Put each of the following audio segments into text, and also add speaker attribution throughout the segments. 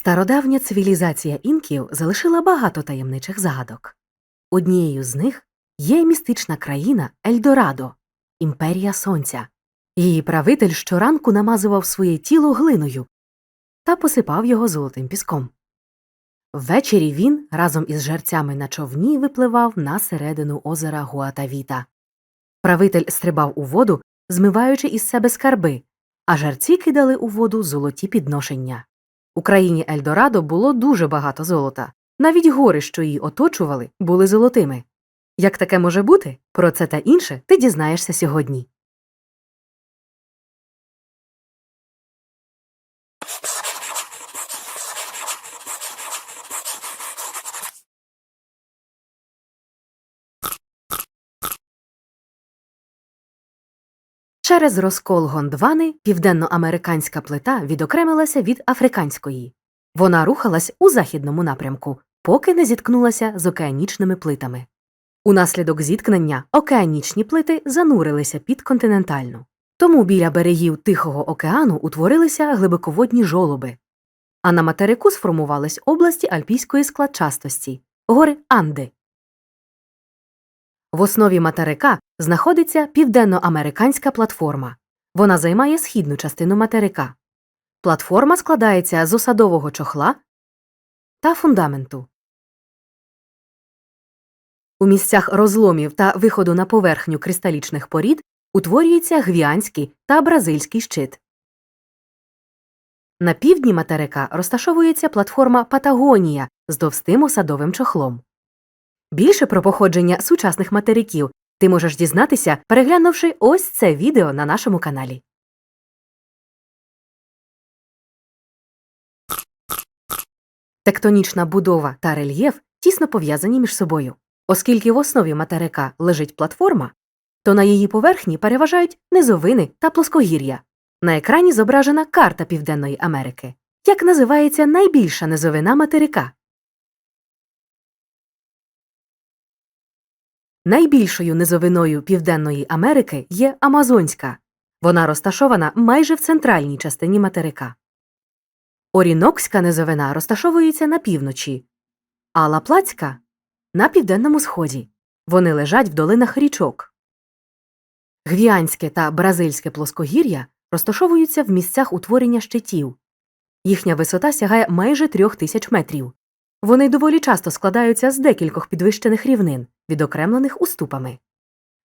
Speaker 1: Стародавня цивілізація інків залишила багато таємничих загадок. Однією з них є містична країна Ельдорадо, імперія сонця. Її правитель щоранку намазував своє тіло глиною та посипав його золотим піском. Ввечері він разом із жерцями на човні випливав на середину озера Гуатавіта. Правитель стрибав у воду, змиваючи із себе скарби, а жерці кидали у воду золоті підношення. У країні Ельдорадо було дуже багато золота. Навіть гори, що її оточували, були золотими. Як таке може бути? Про це та інше ти дізнаєшся сьогодні. Через розкол Гондвани південноамериканська плита відокремилася від африканської. Вона рухалась у західному напрямку, поки не зіткнулася з океанічними плитами. Унаслідок зіткнення океанічні плити занурилися під континентальну. Тому біля берегів Тихого океану утворилися глибоководні жолоби. А на материку сформувались області альпійської складчастості гори Анди. В основі материка знаходиться південноамериканська платформа. Вона займає східну частину материка. Платформа складається з осадового чохла та фундаменту. У місцях розломів та виходу на поверхню кристалічних порід утворюється гвіанський та бразильський щит. На півдні материка розташовується платформа Патагонія з товстим осадовим чохлом. Більше про походження сучасних материків ти можеш дізнатися, переглянувши ось це відео на нашому каналі. Тектонічна будова та рельєф тісно пов'язані між собою. Оскільки в основі материка лежить платформа, то на її поверхні переважають низовини та плоскогір'я. На екрані зображена карта Південної Америки. Як називається найбільша низовина материка? Найбільшою низовиною Південної Америки є Амазонська. Вона розташована майже в центральній частині материка. Орінокська низовина розташовується на півночі, а Лаплацька на південному сході. Вони лежать в долинах річок. Гвіанське та бразильське плоскогір'я розташовуються в місцях утворення щитів. Їхня висота сягає майже трьох тисяч метрів. Вони доволі часто складаються з декількох підвищених рівнин, відокремлених уступами.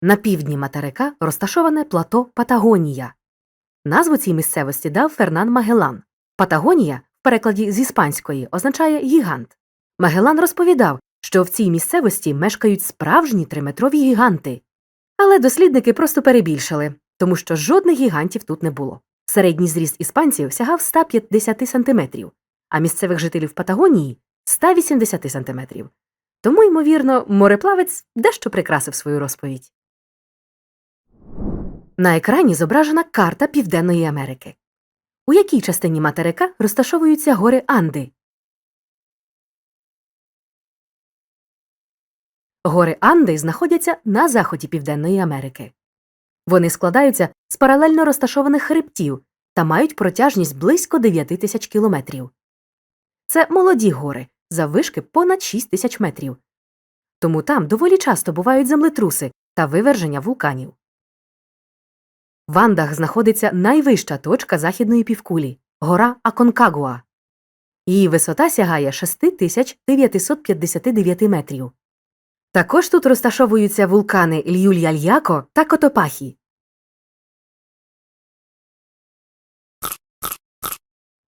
Speaker 1: На півдні материка розташоване плато Патагонія. Назву цій місцевості дав Фернан Магелан. Патагонія в перекладі з іспанської означає гігант. Магелан розповідав, що в цій місцевості мешкають справжні триметрові гіганти. Але дослідники просто перебільшили, тому що жодних гігантів тут не було. Середній зріст іспанців сягав 150 сантиметрів, а місцевих жителів Патагонії 180 сантиметрів. Тому, ймовірно, мореплавець дещо прикрасив свою розповідь. На екрані зображена карта Південної Америки. У якій частині материка розташовуються гори Анди? Гори Анди знаходяться на заході Південної Америки. Вони складаються з паралельно розташованих хребтів та мають протяжність близько 9 тисяч кілометрів. Це молоді гори заввишки понад 6 тисяч метрів. Тому там доволі часто бувають землетруси та виверження вулканів. В Андах знаходиться найвища точка західної півкулі гора Аконкагуа. Її висота сягає 6959 метрів. Також тут розташовуються вулкани Льюльяльяко та Котопахі.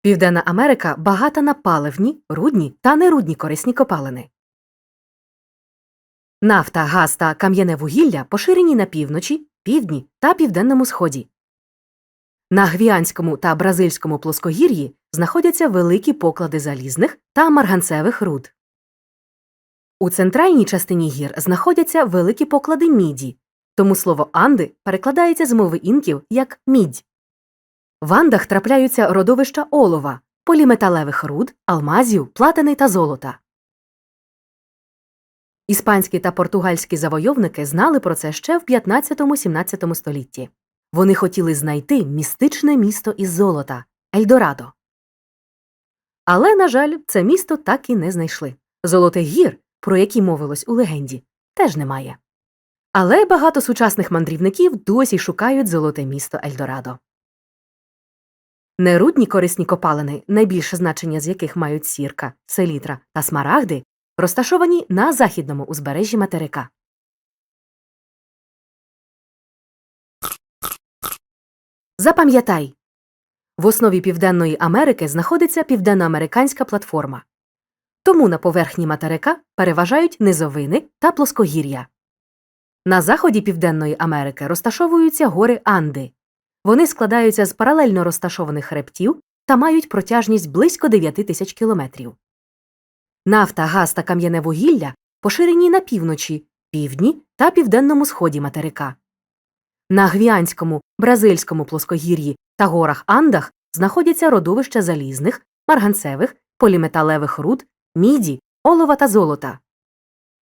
Speaker 1: Південна Америка багата на паливні, рудні та нерудні корисні копалини. Нафта, газ та кам'яне вугілля поширені на півночі, півдні та південному сході. На гвіанському та бразильському плоскогір'ї знаходяться великі поклади залізних та марганцевих руд. У центральній частині гір знаходяться великі поклади міді, тому слово Анди перекладається з мови інків як мідь. В Андах трапляються родовища олова, поліметалевих руд, алмазів, платини та золота. Іспанські та португальські завойовники знали про це ще в 15-17 столітті. Вони хотіли знайти містичне місто із золота Ельдорадо. Але, на жаль, це місто так і не знайшли. Золотих гір, про які мовилось у легенді, теж немає. Але багато сучасних мандрівників досі шукають золоте місто Ельдорадо. Нерудні корисні копалини, найбільше значення з яких мають сірка, селітра та смарагди, розташовані на західному узбережжі материка. Запам'ятай, в основі Південної Америки знаходиться південноамериканська платформа. Тому на поверхні материка переважають низовини та плоскогір'я. На заході Південної Америки розташовуються гори Анди. Вони складаються з паралельно розташованих хребтів та мають протяжність близько 9 тисяч кілометрів. Нафта, газ та кам'яне вугілля поширені на півночі, півдні та південному сході материка. На гвіанському, бразильському плоскогір'ї та горах Андах знаходяться родовища залізних, марганцевих, поліметалевих руд, міді, олова та золота.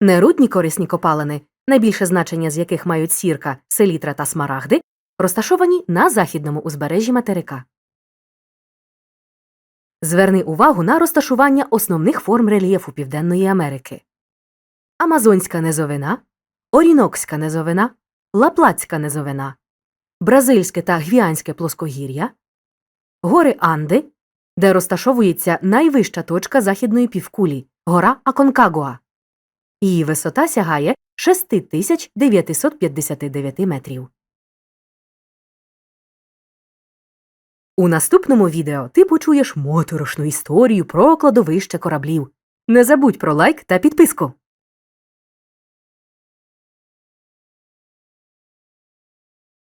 Speaker 1: Нерудні корисні копалини, найбільше значення з яких мають сірка, селітра та смарагди, розташовані на західному узбережжі материка. Зверни увагу на розташування основних форм рельєфу Південної Америки. Амазонська низовина, Орінокська низовина, Лаплатська низовина, Бразильське та Гвіанське плоскогір'я, гори Анди, де розташовується найвища точка західної півкулі гора Аконкагуа. Її висота сягає 6959 метрів. У наступному відео ти почуєш моторошну історію про кладовище кораблів. Не забудь про лайк та підписку.